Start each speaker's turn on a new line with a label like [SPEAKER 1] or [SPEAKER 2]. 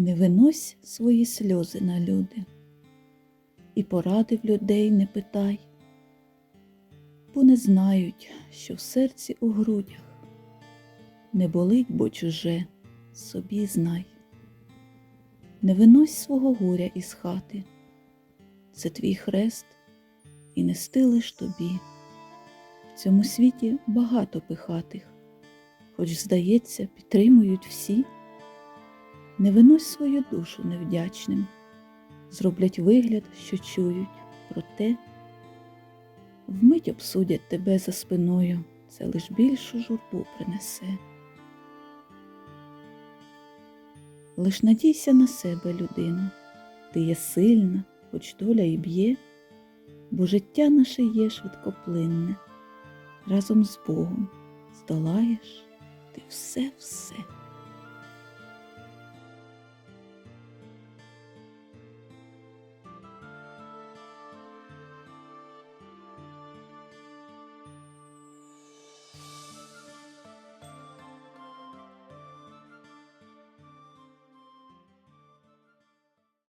[SPEAKER 1] Не винось свої сльози на люди, і поради в людей не питай, бо не знають, що в серці у грудях не болить, бо чуже, собі знай. Не винось свого горя із хати, це твій хрест, і нести лиш тобі. В цьому світі багато пихатих, хоч, здається, підтримують всі. Не винось свою душу невдячним, зроблять вигляд, що чують, проте вмить обсудять тебе за спиною, це лиш більшу журбу принесе. Лиш надійся на себе, людину, ти є сильна, хоч доля і б'є, бо життя наше є швидкоплинне, разом з Богом здолаєш ти все-все.